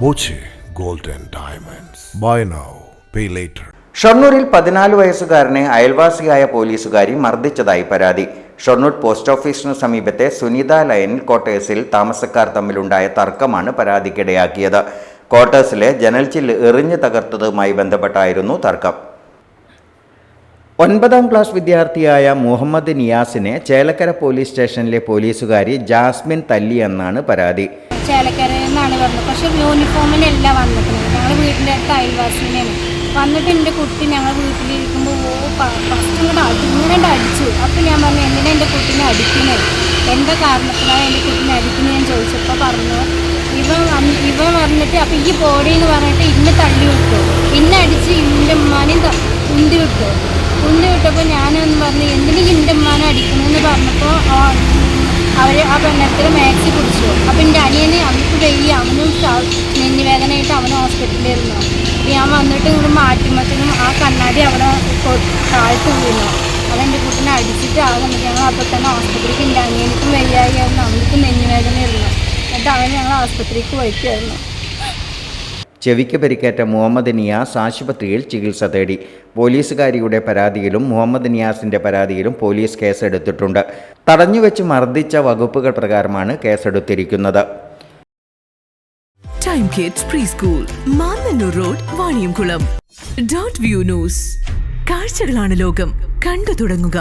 Boche gold diamonds Diamonds. Buy now, pay later. ഷൊർണൂരിൽ പതിനാല് വയസ്സുകാരനെ അയൽവാസിയായ പോലീസുകാരി മർദ്ദിച്ചതായി പരാതി ഷൊർണൂർ പോസ്റ്റ് ഓഫീസിനു സമീപത്തെ സുനിത ലൈൻ ക്വാർട്ടേഴ്സിൽ താമസക്കാർ തമ്മിലുണ്ടായ തർക്കമാണ് പരാതിക്കിടയാക്കിയത് ക്വാർട്ടേഴ്സിലെ ജനൽ ചില്ല് എറിഞ്ഞു തകർത്തതുമായി ബന്ധപ്പെട്ടായിരുന്നു തർക്കം ഒൻപതാം ക്ലാസ് വിദ്യാർത്ഥിയായ മുഹമ്മദ് നിയാസിനെ ചേലക്കര പോലീസ് സ്റ്റേഷനിലെ പോലീസുകാരി ജാസ്മിൻ തല്ലിയെന്നാണ് പരാതി ചേലക്കരയിൽ നിന്നാണ് വന്നത്. പക്ഷെ യൂണിഫോമിനല്ല വന്നിട്ടുള്ളത്. ഞങ്ങൾ വീട്ടിന്റെ അടുത്ത് അയൽവാസിനെയാണ് വന്നിട്ട് എന്റെ കുട്ടി ഞങ്ങൾ വീട്ടിലിരിക്കുമ്പോൾ ഓ ഫസ്റ്റ് ഇങ്ങോട്ട് അടി ഇങ്ങനെ അടിച്ചു. അപ്പോൾ ഞാൻ പറഞ്ഞു എന്തിനാണ് എന്റെ കുട്ടീനെ അടിക്കുന്നത് എന്താ കാരണത്തിലാണ് എന്റെ കുട്ടീനെ അടിക്കുന്നത് ഞാൻ ചോദിച്ചപ്പോൾ പറഞ്ഞു ഇവ ഇവ പറഞ്ഞിട്ട് അപ്പം ഈ ബോഡി എന്ന് പറഞ്ഞിട്ട് ഇന്ന് തള്ളി വിട്ടു. ഇന്ന് അടിച്ച് ഇന്റെ ഉമ്മാനെയും ഉന്തി വിട്ടു. ഉന്തി വിട്ടപ്പോൾ ഞാനൊന്ന് പറഞ്ഞു എന്തിനും ഇന്റെ ഉമ്മാനെ അടിക്കണമെന്ന് പറഞ്ഞപ്പോൾ അവർ ആ പെണ്ണത്തിൽ മാക്സി കുടിച്ചു. അപ്പം എന്റെ അനിയന് അവർക്ക് ഡെയിലി അവനും നെഞ്ഞുവേദനയായിട്ട് അവൻ ഹോസ്പിറ്റലിലായിരുന്നു അപ്പം ഞാൻ വന്നിട്ട് ഇങ്ങോട്ട് മാറ്റുമ്പോഴത്തേനും ആ കണ്ണാടി അവിടെ താഴ്ത്ത് വീണു. അതെന്റെ കുട്ടിനെ അടിച്ചിട്ട് ആ വന്നിട്ട് ഞങ്ങൾ അപ്പോൾ തന്നെ ആസ്പത്രിക്ക് എന്റെ അനിയനിക്കും വയ്യായിരുന്നു അവനിക്കും നെഞ്ഞു ഇരുന്നു എന്നിട്ട് അവൻ ഞങ്ങൾ ആസ്പത്രിക്ക് പോയിക്കായിരുന്നു. ചെവിക്ക് പരിക്കേറ്റ മുഹമ്മദ് നിയാസ് ആശുപത്രിയിൽ ചികിത്സ തേടി. പോലീസുകാരിയുടെ പരാതിയിലും മുഹമ്മദ് നിയാസിന്റെ പരാതിയിലും പോലീസ് കേസെടുത്തിട്ടുണ്ട്. തടഞ്ഞുവെച്ച് മർദ്ദിച്ച വകുപ്പുകൾ പ്രകാരമാണ് കേസെടുത്തിരിക്കുന്നത്. Time kids pre school road view news കാഴ്ചകളാണ് ലോകം. കണ്ടു തുടങ്ങുക.